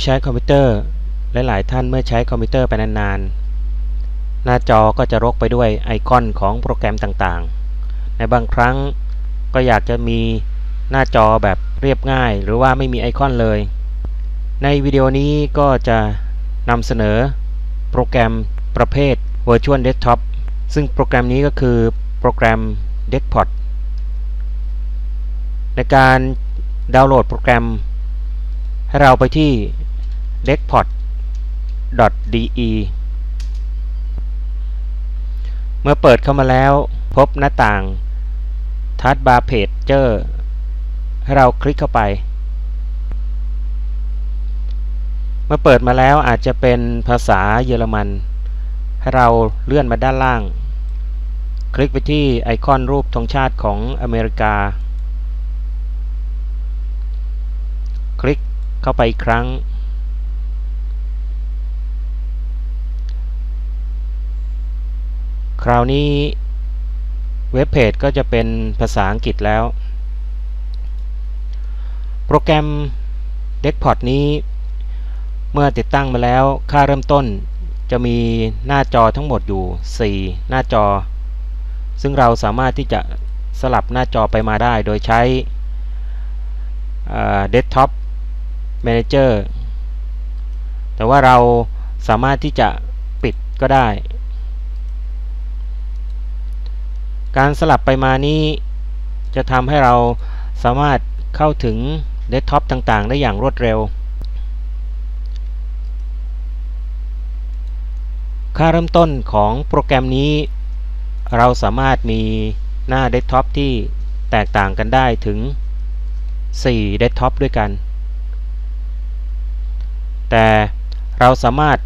ผู้ใช้คอมพิวเตอร์หลายๆท่านเมื่อใช้คอมพิวเตอร์ไปนานๆ หน้าจอก็จะรกไปด้วยไอคอนของโปรแกรมต่างๆ ในบางครั้งก็อยากจะมีหน้าจอแบบเรียบง่าย หรือว่าไม่มีไอคอนเลย ในวิดีโอนี้ก็จะนำเสนอโปรแกรมประเภท Virtual Desktop ซึ่งโปรแกรมนี้ก็คือโปรแกรม Desktop ในการดาวน์โหลดโปรแกรม ให้เราไปที่ desktop.de เมื่อเปิดเข้ามาแล้วพบหน้าต่าง Taskbar Pager ให้เราคลิกเข้าไป เมื่อเปิดมาแล้วอาจจะเป็นภาษาเยอรมัน ให้เราเลื่อนมาด้านล่าง คลิกไปที่ไอคอนรูปธงชาติของอเมริกา คลิกเข้าไปอีกครั้ง คราวนี้เว็บเพจก็จะเป็นภาษาอังกฤษแล้ว โปรแกรม d e c k p o t นี้ เมื่อติดตั้งมาแล้วค่าเริ่มต้นจะมีหน้าจอทั้งหมดอยู่ 4 หน้าจอ ซึ่งเราสามารถที่จะสลับหน้าจอไปมาได้โดยใช้ Desktop Manager แต่ว่าเราสามารถที่จะปิดก็ได้ การสลับไปมานี้จะทำให้เราสามารถเข้าถึงเดสก์ท็อปต่างๆ ได้อย่างรวดเร็ว ค่าเริ่มต้นของโปรแกรมนี้ เราสามารถมีหน้าเดสก์ท็อปที่แตกต่างกันได้ถึง 4 เดสก์ท็อปด้วยกัน แต่เราสามารถ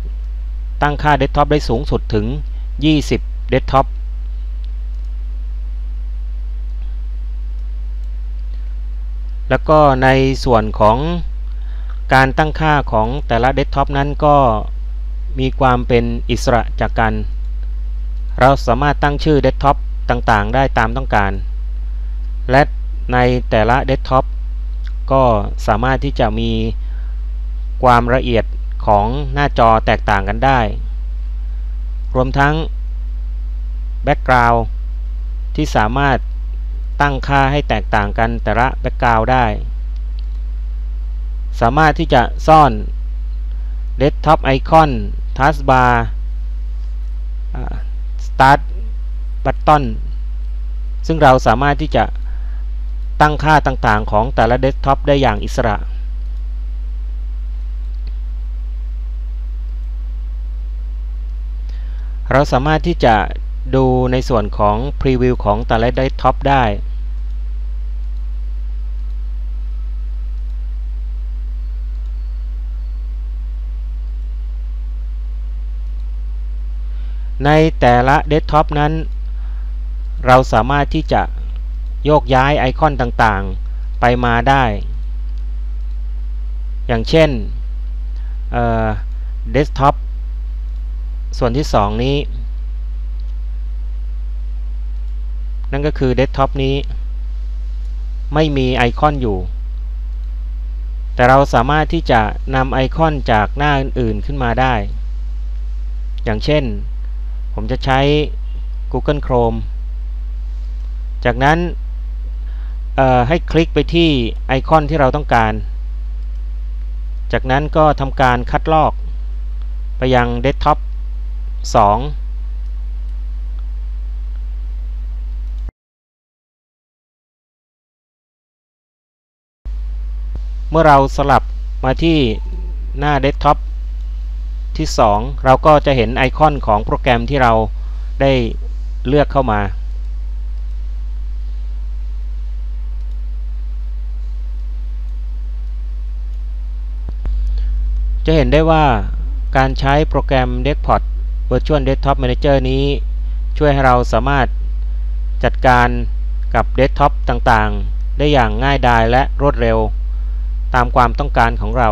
ตั้งค่าเดสก์ท็อปได้สูงสุดถึง 20 เดสก์ท็อป แล้วก็ในส่วนของการตั้งค่าของแต่ละเดสก์ท็อปนั้นก็มีความเป็นอิสระจากกัน เราสามารถตั้งชื่อเดสก์ท็อปต่างๆ ได้ตามต้องการ และในแต่ละเดสก์ท็อปก็สามารถที่จะมีความละเอียดของหน้าจอแตกต่างกันได้ รวมทั้งแบ็กกราวด์ที่สามารถ ตั้งค่าให้แตกต่างกันแต่ละแบ็กกราวด์ได้ สามารถที่จะซ่อน Desktop Icon Taskbar Start Button ซึ่งเราสามารถที่จะตั้งค่าต่างๆ ของแต่ละเดสก์ท็อปได้อย่างอิสระ เราสามารถที่จะ ดูในส่วนของพรีวิวของแต่ละเดสก์ท็อปได้ ในแต่ละเดสก์ท็อปนั้น เราสามารถที่จะโยกย้ายไอคอนต่างๆไปมาได้ อย่างเช่นเดสก์ท็อปส่วนที่ 2 นี้ นั่นก็คือเดสก์ท็อปนี้ ไม่มีไอคอนอยู่ แต่เราสามารถที่จะนำไอคอนจากหน้าอื่นๆขึ้นมาได้ อย่างเช่น ผมจะใช้ Google Chrome จากนั้นให้คลิกไปที่ไอคอนที่เราต้องการ จากนั้นก็ทำการคัดลอกไปยังเดสก์ท็อป2 มื่อเราสลับมาที่หน้าเดสก์ท็อปที่ 2 เราก็จะเห็นไอคอนของโปรแกรมที่เราได้เลือกเข้ามา จะเห็นได้ว่าการใช้โปรแกรม Desktop Virtual Desktop Manager นี้ช่วยให้เราสามารถจัดการกับเดสก์ท็อปต่างๆ ได้อย่างง่ายดายและรวดเร็ว ตามความต้องการของเรา